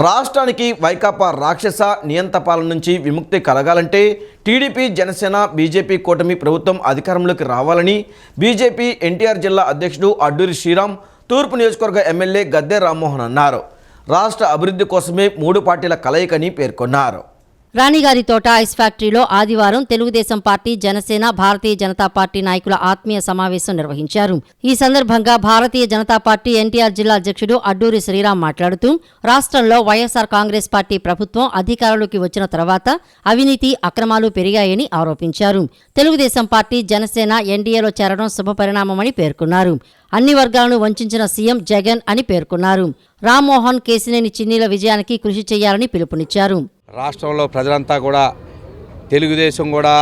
రాష్ట్రానికి వైకాపా రాక్షస నియంత పాలన నుంచి విముక్తి కలగాలంటే టీడీపీ జనసేన బీజేపీ కూటమి ప్రభుత్వం అధికారంలోకి రావాలని బీజేపీ ఎన్టీఆర్ జిల్లా అధ్యక్షుడు అడ్డూరి శ్రీరామ్ తూర్పు నియోజకవర్గ ఎమ్మెల్యే గద్దె రామ్మోహన్ అన్నారు. రాష్ట్ర అభివృద్ధి కోసమే మూడు పార్టీల కలయికని పేర్కొన్నారు. రాణిగారి తోట ఐస్ ఫ్యాక్టరీలో ఆదివారం తెలుగుదేశం పార్టీ జనసేన భారతీయ జనతా పార్టీ నాయకుల ఆత్మీయ సమావేశం నిర్వహించారు. ఈ సందర్భంగా భారతీయ జనతా పార్టీ ఎన్టీఆర్ జిల్లా అధ్యక్షుడు అడ్డూరి శ్రీరామ్ మాట్లాడుతూ రాష్ట్రంలో వైఎస్ఆర్ కాంగ్రెస్ పార్టీ ప్రభుత్వం అధికారంలోకి వచ్చిన తర్వాత అవినీతి అక్రమాలు పెరిగాయని ఆరోపించారు. తెలుగుదేశం పార్టీ జనసేన ఎన్డీఏలో చేరడం శుభపరిణామమని పేర్కొన్నారు. అన్ని వర్గాలను వంచిన సీఎం జగన్ అని పేర్కొన్నారు. రామ్మోహన్ కేసినేని చిన్నీల విజయానికి కృషి చేయాలని పిలుపునిచ్చారు. రాష్ట్రంలో ప్రజలంతా కూడా తెలుగుదేశం కూడా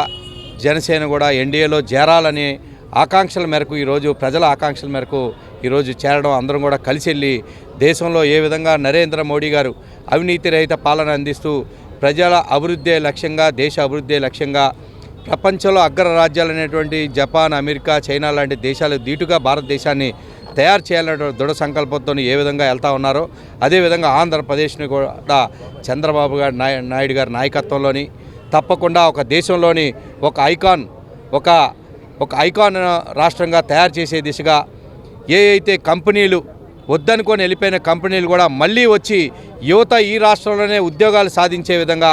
జనసేన కూడా ఎన్డీఏలో చేరాలని ఆకాంక్షల మేరకు ఈరోజు ప్రజల ఆకాంక్షల మేరకు ఈరోజు చేరడం అందరం కూడా కలిసి వెళ్ళి దేశంలో ఏ విధంగా నరేంద్ర మోడీ గారు అవినీతి రహిత పాలన అందిస్తూ ప్రజల అభివృద్ధే లక్ష్యంగా దేశ అభివృద్ధే లక్ష్యంగా ప్రపంచంలో అగ్ర రాజ్యాలు అనేటువంటి జపాన్ అమెరికా చైనా లాంటి దేశాలు ధీటుగా భారతదేశాన్ని తయారు చేయాలనే దృఢ సంకల్పంతో ఏ విధంగా వెళ్తా ఉన్నారో అదేవిధంగా ఆంధ్రప్రదేశ్ని కూడా చంద్రబాబు గారు నాయ నాయుడు గారి నాయకత్వంలోని తప్పకుండా ఒక దేశంలోని ఒక ఐకాన్ ఒక ఒక ఐకాన్ రాష్ట్రంగా తయారు చేసే దిశగా ఏ అయితే కంపెనీలు వద్దనుకొని వెళ్ళిపోయిన కంపెనీలు కూడా మళ్ళీ వచ్చి యువత ఈ రాష్ట్రంలోనే ఉద్యోగాలు సాధించే విధంగా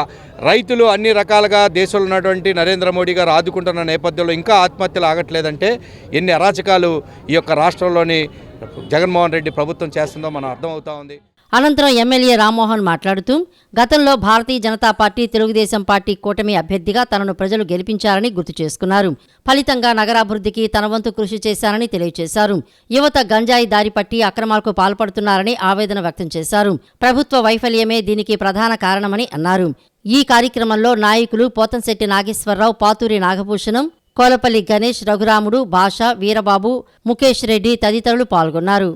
రైతులు అన్ని రకాలుగా దేశంలో ఉన్నటువంటి నరేంద్ర మోడీ గారు ఆదుకుంటున్న నేపథ్యంలో ఇంకా ఆత్మహత్యలు ఆగట్లేదంటే ఎన్ని అరాచకాలు ఈ యొక్క రాష్ట్రంలోని జగన్మోహన్ రెడ్డి ప్రభుత్వం చేస్తుందో మనం అర్థమవుతా ఉంది. అనంతరం ఎమ్మెల్యే రామ్మోహన్ మాట్లాడుతూ గతంలో భారతీయ జనతా పార్టీ తెలుగుదేశం పార్టీ కూటమి అభ్యర్థిగా తనను ప్రజలు గెలిపించారని గుర్తు చేసుకున్నారు. ఫలితంగా నగరాభివృద్ధికి తన వంతు కృషి చేశారని తెలియజేశారు. యువత గంజాయి దారి పట్టి అక్రమాలకు పాల్పడుతున్నారని ఆవేదన వ్యక్తం చేశారు. ప్రభుత్వ వైఫల్యమే దీనికి ప్రధాన కారణమని అన్నారు. ఈ కార్యక్రమంలో నాయకులు పోతంశెట్టి నాగేశ్వరరావు పాతూరి నాగభూషణం కోలపల్లి గణేష్ రఘురాముడు భాష వీరబాబు ముఖేష్ రెడ్డి తదితరులు పాల్గొన్నారు.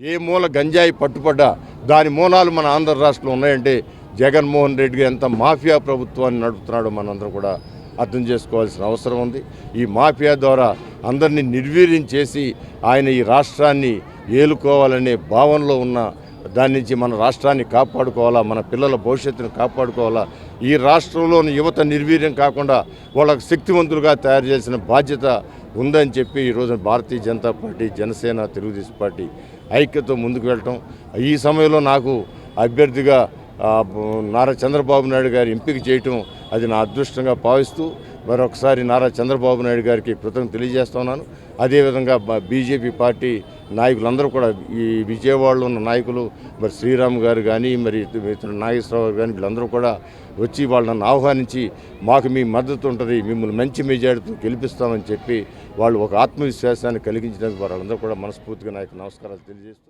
ఏ మూల గంజాయి పట్టుపడ్డ దాని మూలాలు మన ఆంధ్ర రాష్ట్రంలో ఉన్నాయంటే జగన్మోహన్ రెడ్డి ఎంత మాఫియా ప్రభుత్వాన్ని నడుపుతున్నాడో మనందరం కూడా అర్థం చేసుకోవాల్సిన అవసరం ఉంది. ఈ మాఫియా ద్వారా అందరినీ నిర్వీర్యం చేసి ఆయన ఈ రాష్ట్రాన్ని ఏలుకోవాలనే భావనలో ఉన్న దాని నుంచి మన రాష్ట్రాన్ని కాపాడుకోవాలా మన పిల్లల భవిష్యత్తును కాపాడుకోవాలా ఈ రాష్ట్రంలోని యువత నిర్వీర్యం కాకుండా వాళ్ళకు శక్తివంతులుగా తయారు చేసిన బాధ్యత ఉందని చెప్పి ఈరోజు భారతీయ జనతా పార్టీ జనసేన తెలుగుదేశం పార్టీ ఐక్యతో ముందుకు వెళ్ళటం. ఈ సమయంలో నాకు అభ్యర్థిగా నారా చంద్రబాబు నాయుడు గారి ఎంపిక చేయటం అది నా అదృష్టంగా భావిస్తూ మరొకసారి నారా చంద్రబాబు నాయుడు గారికి కృతజ్ఞత తెలియజేస్తున్నాను. అదేవిధంగా బీజేపీ పార్టీ నాయకులందరూ కూడా ఈ విజయవాడలో ఉన్న నాయకులు మరి శ్రీరామ్ గారు కానీ మరి ఇతర నాగేశ్వరరావు కానీ వీళ్ళందరూ కూడా వచ్చి వాళ్ళని ఆహ్వానించి మాకు మీ మద్దతు ఉంటుంది మిమ్మల్ని మంచి మెజారిటీతో గెలిపిస్తామని చెప్పి వాళ్ళు ఒక ఆత్మవిశ్వాసాన్ని కలిగించడానికి వాళ్ళందరూ కూడా మనస్ఫూర్తిగా నాకు నమస్కారాలు తెలియజేస్తూ